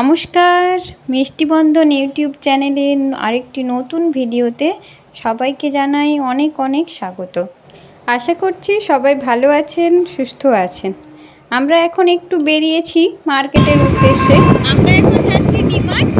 নমস্কার মিষ্টিবন্ধন ইউটিউব চ্যানেলের আরেকটি নতুন ভিডিওতে সবাইকে জানাই অনেক অনেক স্বাগত। আশা করছি সবাই ভালো আছেন, সুস্থ আছেন। আমরা এখন একটু বেরিয়েছি মার্কেটের উদ্দেশ্যে। আমরা এখন যাচ্ছি ডিমার্ট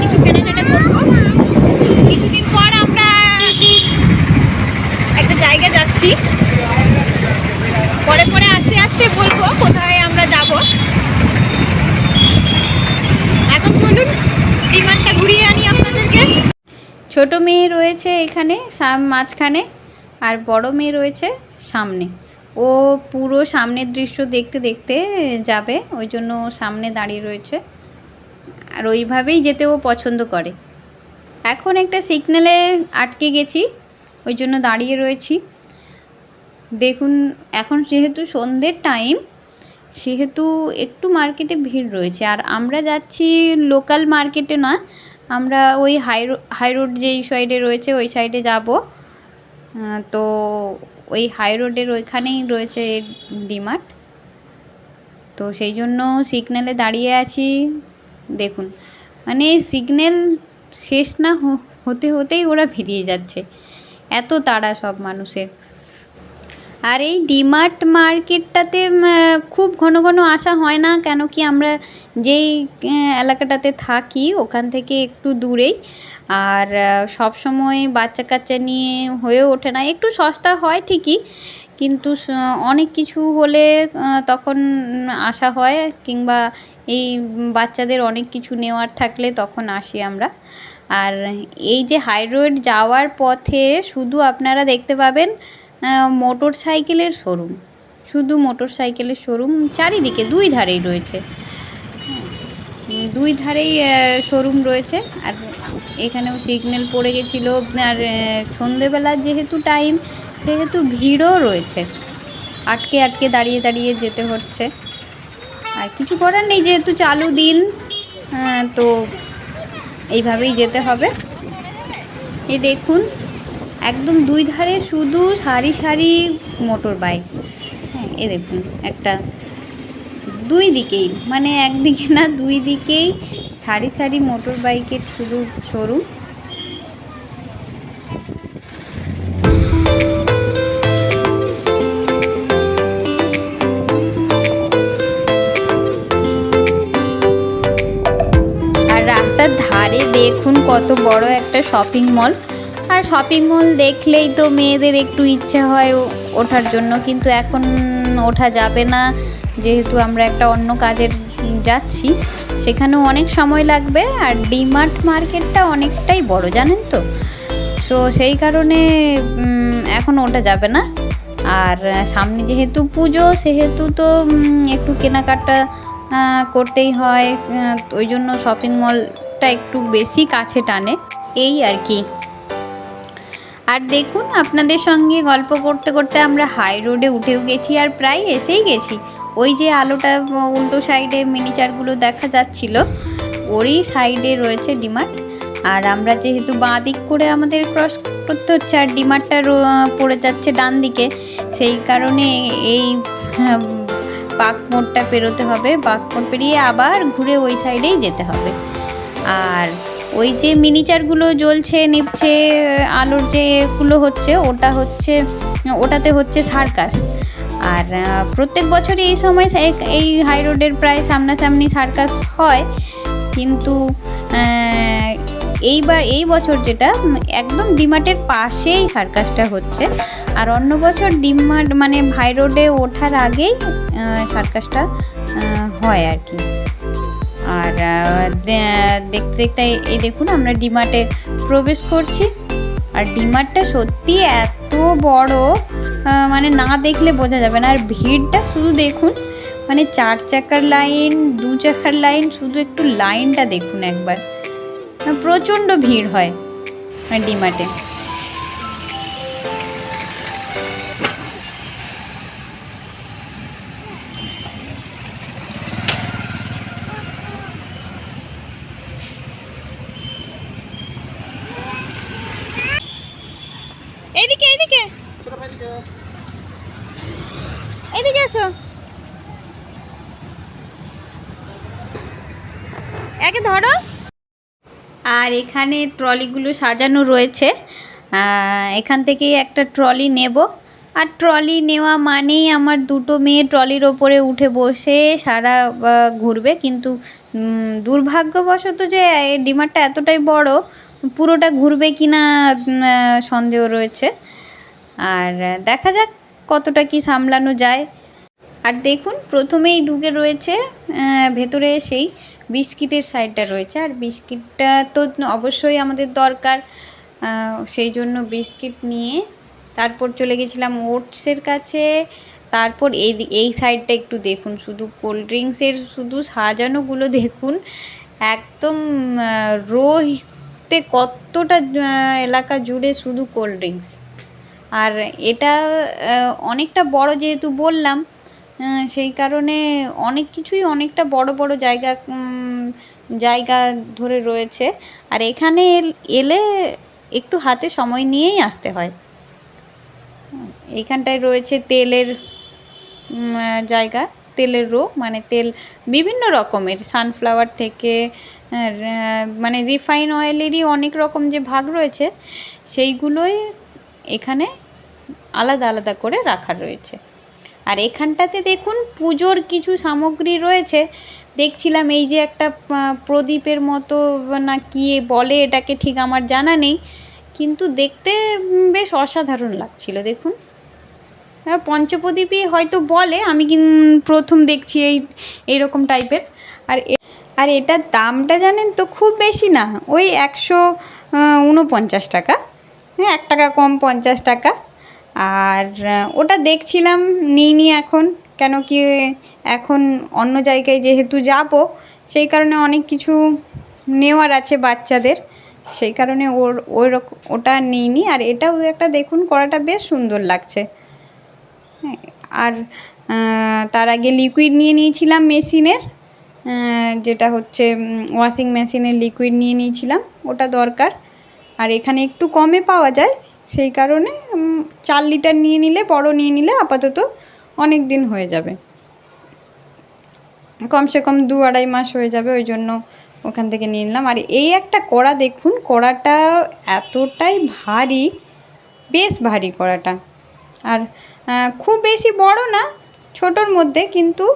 কিছু কেনাকাটা করব কিছুদিন পর আমরা একটা জায়গা যাচ্ছি পরে পরে আস্তে আস্তে বলব কোথায় আমরা যাব এখন চলুন ডিমান্ডটা ঘুরিয়ে আনি আপনাদেরকে ছোট মেয়ে রয়েছে এখানে সাম- মাঝখানে আর বড় মেয়ে রয়েছে সামনে। ও পুরো সামনের দৃশ্য দেখতে দেখতে যাবে, ওই জন্য সামনে দাঁড়িয়ে রয়েছে। আর ওইভাবেই যেতে ও পছন্দ করে। এখন একটা সিগন্যালে আটকে গেছি, ওই জন্য দাঁড়িয়ে রয়েছি। দেখুন, এখন যেহেতু সন্ধ্যের টাইম, সেহেতু একটু মার্কেটে ভিড় রয়েছে। আর আমরা যাচ্ছি লোকাল মার্কেটে না আমরা ওই হাই হাই রোড যেই সাইডে রয়েছে, ওই সাইডে যাব। তো ওই হাই রোডের ওইখানেই রয়েছে ডিমার্ট। তো সেই জন্য সিগন্যালে দাঁড়িয়ে আছি। দেখুন মানে সিগন্যাল শেষ না হতে হতেই ওরা বেরিয়ে যাচ্ছে। এত তাড়া সব মানুষের। আর এই ডিমার্ট মার্কেটটাতে খুব ঘন ঘন আসা হয় না, কেন কি আমরা যেই এলাকাটাতে থাকি ওখান থেকে একটু দূরেই। আর সব সময় বাচ্চা কাচ্চা নিয়ে হয়ে ওঠে না। একটু সস্তা হয় ঠিকই, কিন্তু অনেক কিছু হলে তখন আসা হয়, কিংবা এই বাচ্চাদের অনেক কিছু নেওয়ার থাকলে তখন আসি আমরা। আর এই যে হাই রোড যাওয়ার পথে শুধু আপনারা দেখতে পাবেন মোটর সাইকেলের শোরুম। শুধু মোটর সাইকেলের শোরুম, চারিদিকে দুই ধারেই রয়েছে। দুই ধারেই শোরুম রয়েছে। আর এখানেও সিগন্যাল পড়ে গেছিল। আর সন্ধেবেলার যেহেতু টাইম, সেহেতু ভিড়ও রয়েছে। আটকে আটকে দাঁড়িয়ে দাঁড়িয়ে যেতে হচ্ছে। আর কিছু করার নেই, যেহেতু চালু দিন তো এইভাবেই যেতে হবে। এ দেখুন একদম দুই ধারে শুধু সারি সারি মোটর বাইক। হ্যাঁ এ দেখুন, একটা দুই দিকেই মানে একদিকে না, দুই দিকেই সারি সারি মোটর বাইকের শুধু শোরুম। আর রাস্তার ধারে দেখুন কত বড় একটা শপিং মল। আর শপিং মল দেখলেই তো মেয়েদের একটু ইচ্ছা হয় ওঠার জন্য, কিন্তু এখন ওঠা যাবে না। যেহেতু আমরা একটা অন্য কাজের যাচ্ছি, সেখানেও অনেক সময় লাগবে আর ডিমার্ট মার্কেটটা অনেকটাই বড়, জানেন তো? সো সেই কারণে এখন ওটা যাবে না। আর সামনে যেহেতু পুজো, সেহেতু তো একটু কেনাকাটা করতেই হয়। ওই জন্য শপিং মলটা একটু বেশি কাছে টানে। এই আর কি। আর দেখুন আপনাদের সঙ্গে গল্প করতে করতে আমরা হাই রোডে উঠেও গেছি আর প্রায় এসেই গেছি। ওই যে আলোটা উল্টো সাইডে মিনিচারগুলো দেখা যাচ্ছিল ওরই সাইডে রয়েছে ডিমার্ট। আর আমরা যেহেতু বাঁ দিক করে আমাদের ক্রস করতে হচ্ছে আর ডিমার্টটা পড়ে যাচ্ছে ডান দিকে সেই কারণে এই আহ, মোড়টা পেরোতে হবে। মোড় পেরিয়ে আবার ঘুরে ওই সাইডেই যেতে হবে। আর ওই যে মিনিচারগুলো জ্বলছে নিচ্ছে আলোর যেগুলো হচ্ছে, ওটা হচ্ছে, ওটাতে হচ্ছে সার্কাস। আর প্রত্যেক বছরই এই সময় এই হাই রোডের প্রায় সামনাসামনি সার্কাস হয়। কিন্তু এইবার, এই বছর যেটা, একদম ডিমার্টের পাশেই সার্কাসটা হচ্ছে। আর অন্য বছর ডিমার্ট মানে হাই রোডে ওঠার আগেই সার্কাসটা হয় আর কি। আর দেখতে দেখতে এই- দেখুন আমরা ডিমার্টে প্রবেশ করছি। আর ডিমার্টটা সত্যি এত বড় মানে না দেখলে বোঝা যাবে না। আর ভিড়টা শুধু দেখুন মানে চার চাকার লাইন, দু চাকার লাইন, শুধু একটু লাইনটা দেখুন একবার। প্রচণ্ড ভিড় হয় মানে ডিমার্টে এইদিকে এইদিকে এদিকে আসো ধরো আর এখানে ট্রলিগুলো সাজানো রয়েছে। এখান থেকেই একটা ট্রলি নেব। আর ট্রলি নেওয়া মানেই আমার দুটো মেয়ে ট্রলির ওপরে উঠে বসে সারা ঘুরবে। কিন্তু দুর্ভাগ্যবশত যে ডিমারটা এতটাই বড়, পুরোটা ঘুরবে কি না সন্দেহ রয়েছে। আর দেখা যাক কতটা কি সামলানো যায়। আর দেখুন, প্রথমেই ঢুকে রয়েছে ভেতরে সেই বিস্কিটের সাইডটা রয়েছে। আর বিস্কিটটা তো অবশ্যই আমাদের দরকার। সেই জন্য বিস্কিট নিয়ে তারপর চলে গেছিলাম ওটসের কাছে। তারপর এই এই সাইডটা একটু দেখুন। শুধু কোল্ড ড্রিঙ্কসের শুধু সাজানোগুলো দেখুন। একদম রোতে কতটা এলাকা জুড়ে শুধু কোল্ড ড্রিঙ্কস। আর এটা অনেকটা বড় যেহেতু বললাম সেই কারণে অনেক কিছুই অনেকটা বড় বড় জায়গা জায়গা ধরে রয়েছে। আর এখানে এল- একটু হাতে সময় নিয়েই আসতে হয়। এইখানটায় রয়েছে তেলের জায়গা, তেলের রো মানে তেল বিভিন্ন রকমের, সানফ্লাওয়ার থেকে মানে রিফাইন অয়েলেরই অনেক রকম যে ভাগ রয়েছে, সেইগুলোই এখানে আলাদা আলাদা করে রাখা রয়েছে। আর এখানটাতে দেখুন পুজোর কিছু সামগ্রী রয়েছে। দেখছিলাম এই যে একটা প্রদীপের মতো না কি বলে এটাকে ঠিক আমার জানা নেই। কিন্তু দেখতে বেশ অসাধারণ লাগছিল, দেখুন। হ্যাঁ পঞ্চপ্রদীপই হয়তো বলে, আমি কিন, প্রথম দেখছি এই, এইরকম টাইপের। আর আর এটার দামটা জানেন তো খুব বেশি না, ওই একশো উনপঞ্চাশ টাকা। হ্যাঁ এক টাকা কম পঞ্চাশ টাকা। আর ওটা দেখছিলাম নিইনি এখন। কেন কি এখন অন্য জায়গায় যেহেতু যাব সেই কারণে অনেক কিছু নেওয়ার আছে বাচ্চাদের। সেই কারণে ওর ওই রকম ওটা নিইনি। আর এটাও একটা দেখুন কড়াটা বেশ সুন্দর লাগছে। হ্যাঁ, আর তার আগে লিকুইড নিয়ে নিয়েছিলাম মেশিনের যেটা হচ্ছে ওয়াশিং মেশিনের লিকুইড নিয়ে নিয়েছিলাম। ওটা দরকার। আর এখানে একটু কমে পাওয়া যায় সেই কারণে চার লিটার নিয়ে নিলে, বড় নিয়ে নিলে আপাতত অনেক দিন হয়ে যাবে। কমসে কম দু আড়াই মাস হয়ে যাবে, ওই জন্য ওখান থেকে নিয়ে নিলাম। আর এই একটা কড়া দেখুন, কড়াটা এতটাই ভারী, বেশ ভারী কড়াটা। আর খুব বেশি বড় না, ছোটোর মধ্যে, কিন্তু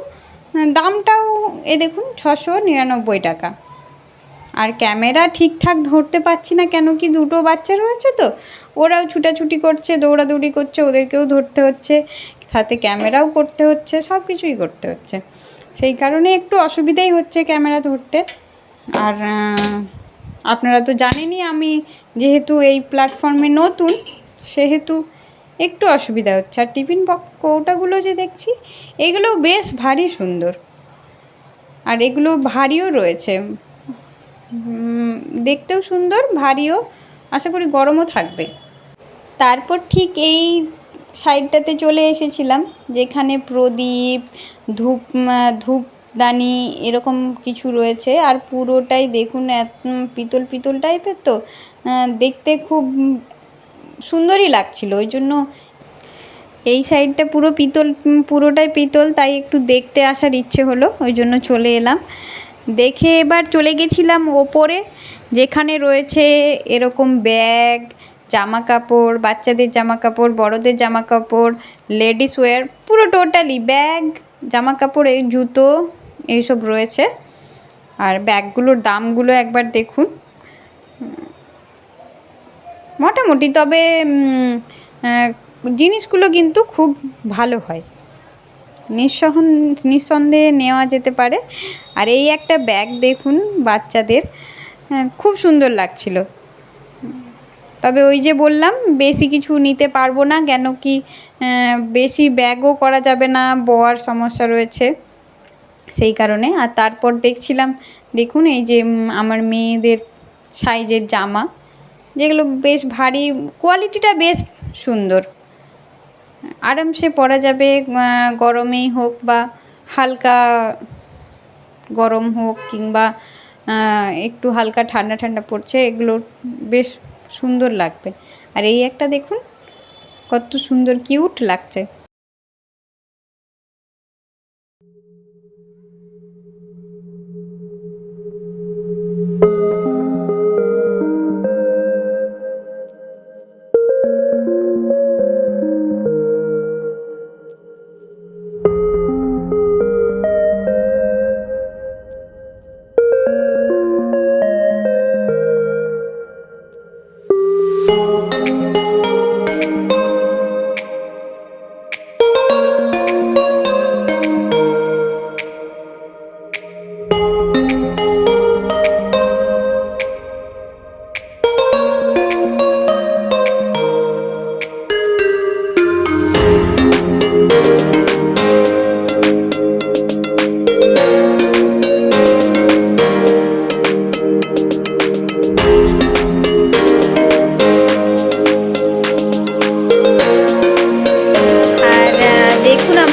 দামটাও, এ দেখুন, ছশো নিরানব্বই টাকা। আর ক্যামেরা ঠিকঠাক ধরতে পারছি না কেন কি দুটো বাচ্চা রয়েছে তো? ওরাও ছুটাছুটি করছে, দৌড়াদৌড়ি করছে, ওদেরকেও ধরতে হচ্ছে, সাথে ক্যামেরাও করতে হচ্ছে, সব কিছুই করতে হচ্ছে। সেই কারণে একটু অসুবিধাই হচ্ছে ক্যামেরা ধরতে। আর আপনারা তো জানেনই আমি যেহেতু এই প্ল্যাটফর্মে নতুন, সেহেতু একটু অসুবিধা হচ্ছে। আর টিফিন কৌটাগুলো যে দেখছি, এগুলোও বেশ ভারী সুন্দর। আর এগুলো ভারীও রয়েছে। দেখতেও সুন্দর, ভারীও। আশা করি গরমও থাকবে। তারপর ঠিক এই সাইডটাতে চলে এসেছিলাম, যেখানে প্রদীপ, ধূপ ধূপদানি এরকম কিছু রয়েছে। আর পুরোটাই দেখুন পিতল পিতল টাইপের তো। দেখতে খুব সুন্দরই লাগছিল, ওই জন্য এই সাইডটা পুরো পিতল পুরোটাই পিতল, তাই একটু দেখতে আসার ইচ্ছে হলো, ওই জন্য চলে এলাম। দেখে এবার চলে গেছিলাম ওপরে, যেখানে রয়েছে এরকম ব্যাগ জামা কাপড় বাচ্চাদের জামা কাপড় বড়দের জামা কাপড় লেডিস ওয়্যার পুরো টোটালি ব্যাগ জামা কাপড় এই জুতো, এইসব রয়েছে। আর ব্যাগগুলোর দামগুলো একবার দেখুন। মোটামুটি, তবে জিনিসগুলো কিন্তু খুব ভালো হয়। নিঃসহ নিঃসন্দেহে নেওয়া যেতে পারে। আর এই একটা ব্যাগ দেখুন বাচ্চাদের। হ্যাঁ, খুব সুন্দর লাগছিল। তবে ওই যে বললাম বেশি কিছু নিতে পারব না কেন কি বেশি ব্যাগও করা যাবে না বওয়ার সমস্যা রয়েছে সেই কারণে। আর তারপর দেখছিলাম দেখুন এই যে আমার মেয়েদের সাইজের জামা যেগুলো বেশ ভারী কোয়ালিটিটা বেশ সুন্দর। আরামসে পরা যাবে গরমেই হোক বা হালকা গরম হোক কিংবা একটু হালকা ঠান্ডা ঠান্ডা পড়ছে, এগুলো বেশ সুন্দর লাগবে। আর এই একটা দেখুন, কত সুন্দর কিউট লাগছে।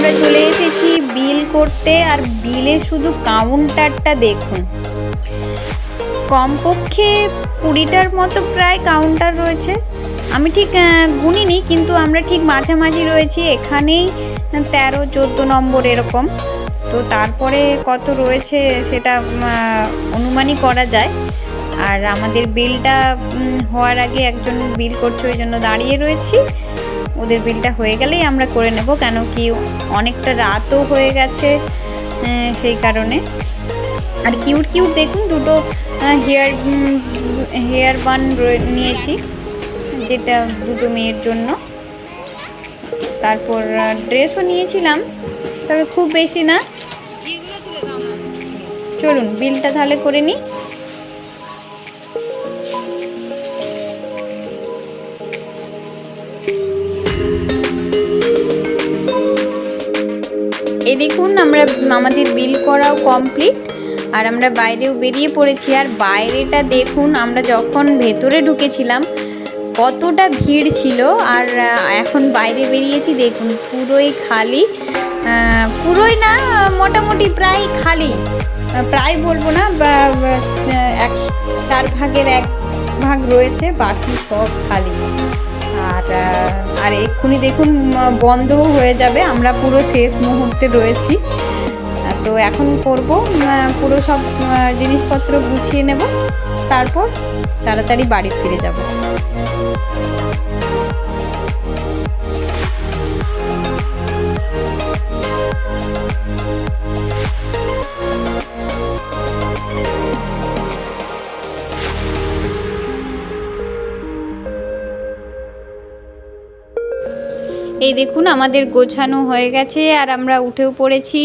দেখতে আর বিলে শুধু কাউন্টারটা দেখুন। কমপক্ষে কুড়িটার মতো প্রায় কাউন্টার রয়েছে। আমি ঠিক গুনিনি, কিন্তু আমরা ঠিক মাঝামাঝি রয়েছি। এখানেই তেরো, চোদ্দ নম্বর এরকম। তো তারপরে কত রয়েছে সেটা অনুমানই করা যায়। আর আমাদের বিলটা হওয়ার আগে একজন বিল করছে, ওই জন্য দাঁড়িয়ে রয়েছি। ওদের বিলটা হয়ে গেলেই আমরা করে নেব, কেন কি অনেকটা রাতও হয়ে গেছে সেই কারণে। আর কিউট কিউট দেখুন, দুটো হেয়ার হেয়ার বান নিয়েছি, যেটা দুটো মেয়ের জন্য। তারপর ড্রেসও নিয়েছিলাম, তবে খুব বেশি না। চলুন, বিলটা তাহলে করে নিই। এই দেখুন, আমরা আমাদের বিল করাও কমপ্লিট আর আমরা বাইরেও বেরিয়ে পড়েছি। আর বাইরেটা দেখুন, আমরা যখন ভেতরে ঢুকেছিলাম, কতটা ভিড় ছিল। আর এখন বাইরে বেরিয়েছি, দেখুন, পুরোই খালি। পুরোই না, মোটামুটি প্রায় খালি। প্রায় বলব না এক, চার ভাগের এক ভাগ রয়েছে, বাকি সব খালি। আর আর এক্ষুনি দেখুন বন্ধ হয়ে যাবে। আমরা পুরো শেষ মুহূর্তে রয়েছি। তো এখন করব পুরো সব জিনিসপত্র গুছিয়ে নেব। তারপর তাড়াতাড়ি বাড়ি ফিরে যাব। দেখুন, আমাদের গোছানো হয়ে গেছে আর আমরা উঠেও পড়েছি।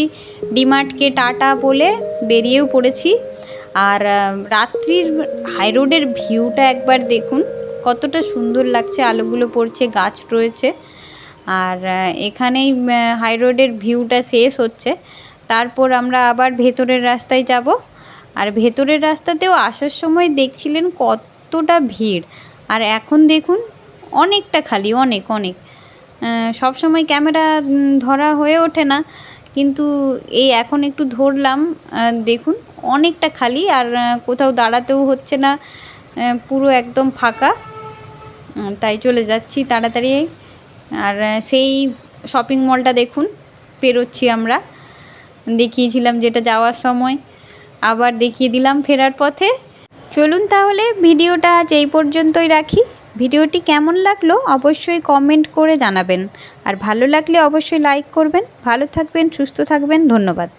ডিমার্টকে টাটা বলে বেরিয়েও পড়েছি। আর রাত্রির হাই রোডের ভিউটা একবার দেখুন। কতটা সুন্দর লাগছে, আলোগুলো পড়ছে, গাছ রয়েছে। আর এখানেই হাই রোডের ভিউটা শেষ হচ্ছে। তারপর আমরা আবার ভেতরের রাস্তায় যাব। আর ভেতরের রাস্তাতেও আসার সময় দেখছিলেন কতটা ভিড়। আর এখন দেখুন, অনেকটা খালি, অনেক অনেক। সব সময় ক্যামেরা ধরা হয়ে ওঠে না। কিন্তু এই এখন একটু ধরলাম দেখুন, অনেকটা খালি আর কোথাও দাঁড়াতেও হচ্ছে না পুরো একদম ফাঁকা। তাই চলে যাচ্ছি তাড়াতাড়ি। আর সেই শপিং মলটা দেখুন, পেরোচ্ছি আমরা। দেখিয়েছিলাম যেটা যাওয়ার সময়, আবার দেখিয়ে দিলাম ফেরার পথে। চলুন তাহলে, ভিডিওটা আজ এই পর্যন্তই রাখি। ভিডিওটি কেমন লাগল অবশ্যই কমেন্ট করে জানাবেন। আর ভালো লাগলে অবশ্যই লাইক করবেন। ভালো থাকবেন, সুস্থ থাকবেন। ধন্যবাদ।